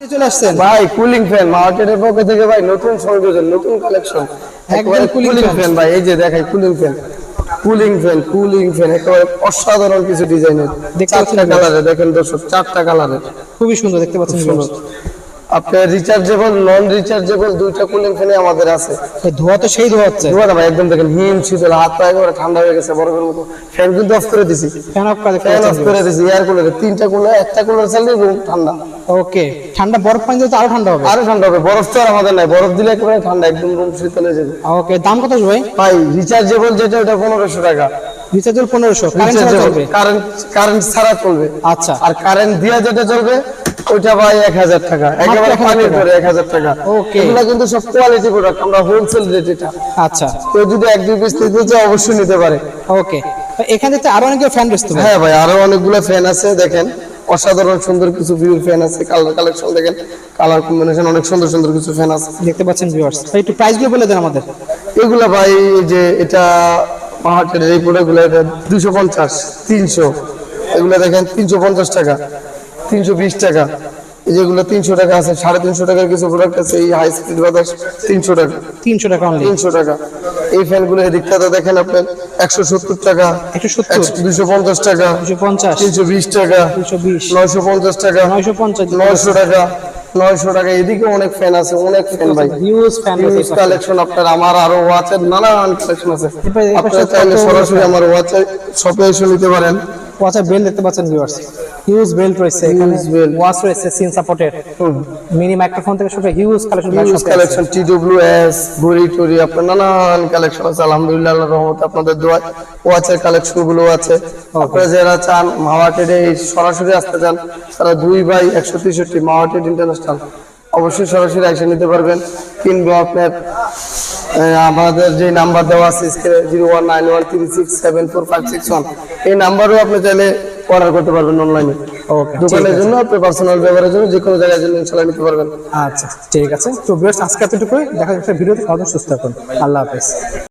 চলে আসছেন? ভাই কুলিং ফ্যান মার্কেটের পক্ষ থেকে ভাই নতুন সংযোজন নতুন কালেকশন একবারে কুলিং ফ্যান ভাই এই যে দেখাই cooling fan cooling fan cooling fan একেবারে অসাধারণ কিছু ডিজাইনের চারটা দেখেন দর্শক চারটা কালারের খুবই সুন্দর দেখতে পাচ্ছেন viewers। আপনার রিচার্জেবল নন রিচার্জেবল দুইটা কুলিং ফ্যানে আমাদের আছে। ধোয়া তো সেই ধোয়া হচ্ছে। ধোয়া না ভাই একদম দেখেন হিম শীতল হাত পা একেবারে ঠান্ডা হয়ে গেছে বরফের মতো। ফ্যান কিন্তু অফ করে দিছি। ফ্যান অফ করে ফ্যান অফ করে দিছি এয়ার কুলারে তিনটা কুলার একটা কুলার চালিয়ে রুম ঠান্ডা। ওকে ঠান্ডা বরফ পানি দিলে আরও ঠান্ডা হবে। আরও ঠান্ডা হবে বরফ তো আর আমাদের নাই। বরফ দিলে একেবারে ঠান্ডা একদম রুম শীতল হয়ে যাবে। ওকে দাম কত ভাই? ভাই রিচার্জেবল যেটা ওটা পনেরোশো টাকা। রিচার্জেবল পনেরোশো কারেন্ট কারেন্ট কারেন্ট ছাড়া চলবে। আচ্ছা। আর কারেন্ট দিয়া যেটা চলবে ওইটা ভাই এক হাজার টাকা। একেবারে পানির টাকা। Okay. এগুলা কিন্তু সব কোয়ালিটি প্রোডাক্ট আমরা হোলসেল রেট এটা। আচ্ছা। কেউ যদি এক দুই পিস নিতে চায় অবশ্যই নিতে পারে। ওকে এখানে তো আরও অনেক ফ্যান রয়েছে হ্যাঁ ভাই আরও অনেকগুলো ফ্যান আছে দেখেন। অসাধারণ সুন্দর কিছু ভিউর ফ্যান আছে কালার কালেকশন দেখেন। কালার কম্বিনেশন অনেক সুন্দর সুন্দর কিছু ফ্যান আছে। দেখতে পাচ্ছেন ভিউয়ার্স একটু প্রাইসগুলো বলে দেন আমাদের। এগুলা ভাই যে এটা পাহাড়ের এই প্রোডাক্টগুলো এটা দুশো পঞ্চাশ তিনশো। এগুলা দেখেন তিনশো পঞ্চাশ টাকা। তিনশো বিশ টাকা। যেগুলো তিনশো টাকা আছে সাড়ে তিনশো টাকার কিছু প্রোডাক্ট আছে এই হাই স্পিড বাতাস তিনশো টাকা। তিনশো টাকা অনলি তিনশো টাকা। এই ফ্যানগুলো এদিকটাতে দেখেন আপনার একশো সত্তর টাকা একশো সত্তর? দুশো পঞ্চাশ টাকা দুশো পঞ্চাশ? তিনশো বিশ টাকা দুশো বিশ? নয়শো পঞ্চাশ টাকা নয়শো পঞ্চাশ নয়শো টাকা নয়শো টাকা। এদিকে অনেক ফ্যান আছে অনেক ফ্যান ভাই। হিউজ কালেকশন আপনার আমার আরও ওয়াচের নানান কালেকশন আছে। আপনারা চাইলে সরাসরি আমার ওয়াচে শপে এসে নিতে পারেন। ওয়াচের বেল দেখতে পাচ্ছেন ভিউয়ার্স হিউজ বেল্ট রয়েছে এখানে। ওয়াচ রয়েছে সিন সাপোর্টেড মিনি মাইক্রোফোন থেকে শুরু huge collection huge collection T W S ঘড়ি টড়ি আপনার নানান কালেকশন আছে। আলহামদুলিল্লাহ আল্লাহর রহমতে আপনাদের দোয়া ওয়াচের কালেকশনগুলো আছে। আপনারা যারা চান মাওয়াটেড এই সরাসরি আসতে চান তারা দুই বাই একশো তেষট্টি মাওয়াটেড ইন্টারন্যাশনাল অবশ্যই সরাসরি এসে নিতে পারবেন। কিংবা আপনার আমাদের যে নাম্বার দেওয়া আছে zero one nine one three six seven four five six one. এই নাম্বারও আপনি চাইলে অর্ডার করতে পারবেন অনলাইনে। ওকে দোকানের জন্য আপনি পার্সোনাল ব্যবহারের জন্য যে কোনো জায়গায় জন্য ইনশাল্লাহ নিতে পারবেন। আচ্ছা ঠিক আছে। তো বেশ আজকে এতটুকুই। দেখা যাচ্ছে ভিডিওতে। সবাই সুস্থ থাকুন। আল্লাহ হাফেজ।